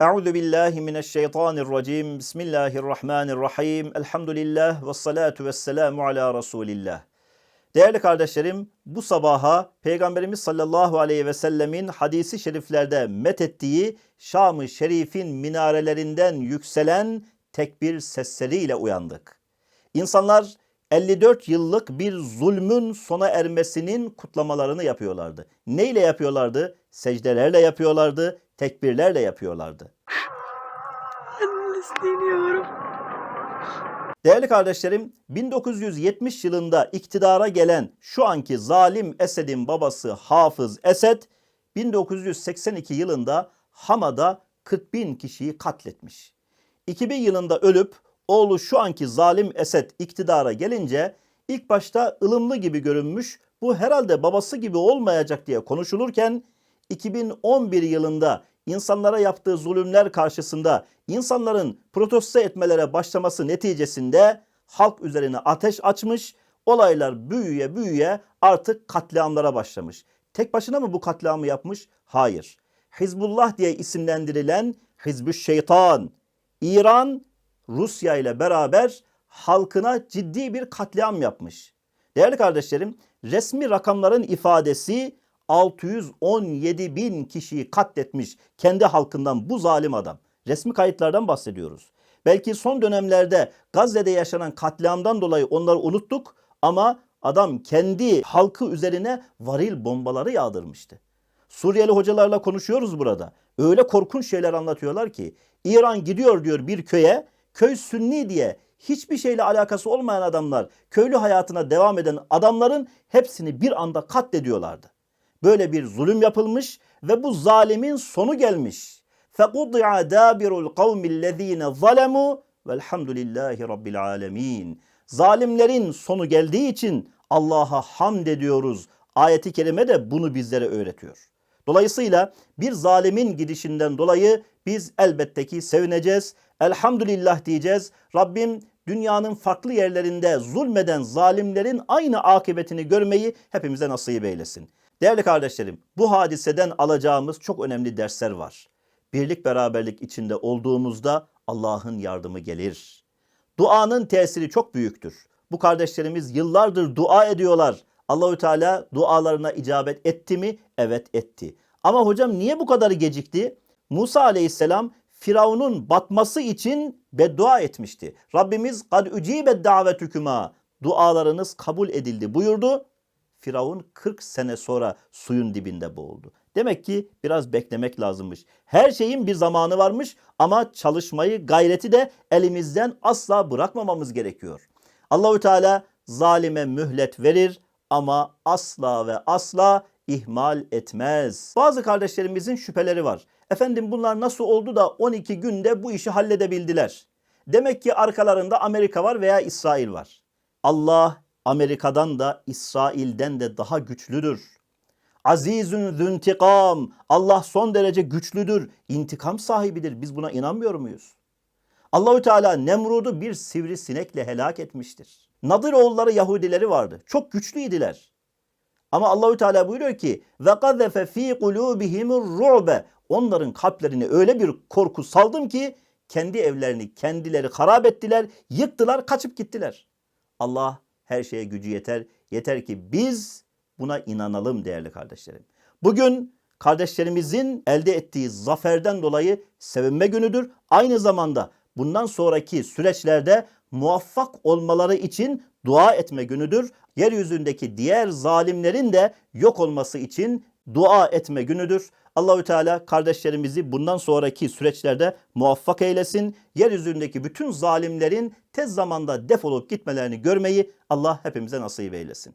Euzu billahi mineşşeytanirracim. Bismillahirrahmanirrahim. Elhamdülillah ve salatu vesselamu ala Resulillah. Değerli kardeşlerim, bu sabaha Peygamberimiz sallallahu aleyhi ve sellemin hadisi şeriflerde methettiği Şam-ı Şerif'in minarelerinden yükselen tekbir sesleriyle uyandık. İnsanlar 54 yıllık bir zulmün sona ermesinin kutlamalarını yapıyorlardı. Neyle yapıyorlardı? Secdelerle yapıyorlardı, tekbirlerle yapıyorlardı. Ben. Değerli kardeşlerim, 1970 yılında iktidara gelen şu anki zalim Esed'in babası Hafız Esed, 1982 yılında Hama'da 40 bin kişiyi katletmiş. 2000 yılında ölüp oğlu şu anki zalim Esed iktidara gelince ilk başta ılımlı gibi görünmüş, bu herhalde babası gibi olmayacak diye konuşulurken 2011 yılında insanlara yaptığı zulümler karşısında insanların protesto etmelere başlaması neticesinde halk üzerine ateş açmış, olaylar büyüye büyüye artık katliamlara başlamış. Tek başına mı bu katliamı yapmış? Hayır. Hizbullah diye isimlendirilen Hizbü Şeytan, İran, Rusya ile beraber halkına ciddi bir katliam yapmış. Değerli kardeşlerim, resmi rakamların ifadesi 617 bin kişiyi katletmiş kendi halkından bu zalim adam. Resmi kayıtlardan bahsediyoruz. Belki son dönemlerde Gazze'de yaşanan katliamdan dolayı onları unuttuk ama adam kendi halkı üzerine varil bombaları yağdırmıştı. Suriyeli hocalarla konuşuyoruz burada. Öyle korkunç şeyler anlatıyorlar ki İran gidiyor diyor bir köye. Köy Sünni diye hiçbir şeyle alakası olmayan adamlar, köylü hayatına devam eden adamların hepsini bir anda katlediyorlardı. Böyle bir zulüm yapılmış ve bu zalimin sonu gelmiş. فَقُضِعَ دَابِرُ الْقَوْمِ الَّذ۪ينَ ظَلَمُوا وَالْحَمْدُ لِلّٰهِ رَبِّ الْعَالَمِينَ Zalimlerin sonu geldiği için Allah'a hamd ediyoruz. Ayeti kerime de bunu bizlere öğretiyor. Dolayısıyla bir zalimin gidişinden dolayı biz elbette ki sevineceğiz. Elhamdülillah diyeceğiz. Rabbim dünyanın farklı yerlerinde zulmeden zalimlerin aynı akıbetini görmeyi hepimize nasip eylesin. Değerli kardeşlerim, bu hadiseden alacağımız çok önemli dersler var. Birlik beraberlik içinde olduğumuzda Allah'ın yardımı gelir. Duanın tesiri çok büyüktür. Bu kardeşlerimiz yıllardır dua ediyorlar. Allahü Teala dualarına icabet etti mi? Evet etti. Ama hocam niye bu kadar gecikti? Musa Aleyhisselam Firavun'un batması için beddua etmişti. Rabbimiz kad ücibe davetüküma dualarınız kabul edildi buyurdu. Firavun 40 sene sonra suyun dibinde boğuldu. Demek ki biraz beklemek lazımmış. Her şeyin bir zamanı varmış ama çalışmayı, gayreti de elimizden asla bırakmamamız gerekiyor. Allahü Teala zalime mühlet verir ama asla ve asla ihmal etmez. Bazı kardeşlerimizin şüpheleri var. Efendim bunlar nasıl oldu da 12 günde bu işi halledebildiler? Demek ki arkalarında Amerika var veya İsrail var. Allah Amerika'dan da İsrail'den de daha güçlüdür. Azizün züntikam. Allah son derece güçlüdür. İntikam sahibidir. Biz buna inanmıyor muyuz? Allahü Teala Nemrud'u bir sivrisinekle helak etmiştir. Nadir oğulları Yahudileri vardı. Çok güçlüydüler. Ama Allahü Teala buyuruyor ki ve gazefe fi kulubihimur ru'be. Onların kalplerine öyle bir korku saldım ki kendi evlerini kendileri harap ettiler, yıktılar, kaçıp gittiler. Allah her şeye gücü yeter. Yeter ki biz buna inanalım değerli kardeşlerim. Bugün kardeşlerimizin elde ettiği zaferden dolayı sevinme günüdür. Aynı zamanda bundan sonraki süreçlerde muvaffak olmaları için dua etme günüdür. Yeryüzündeki diğer zalimlerin de yok olması için dua etme günüdür. Allahü Teala kardeşlerimizi bundan sonraki süreçlerde muvaffak eylesin. Yeryüzündeki bütün zalimlerin tez zamanda defolup gitmelerini görmeyi Allah hepimize nasip eylesin.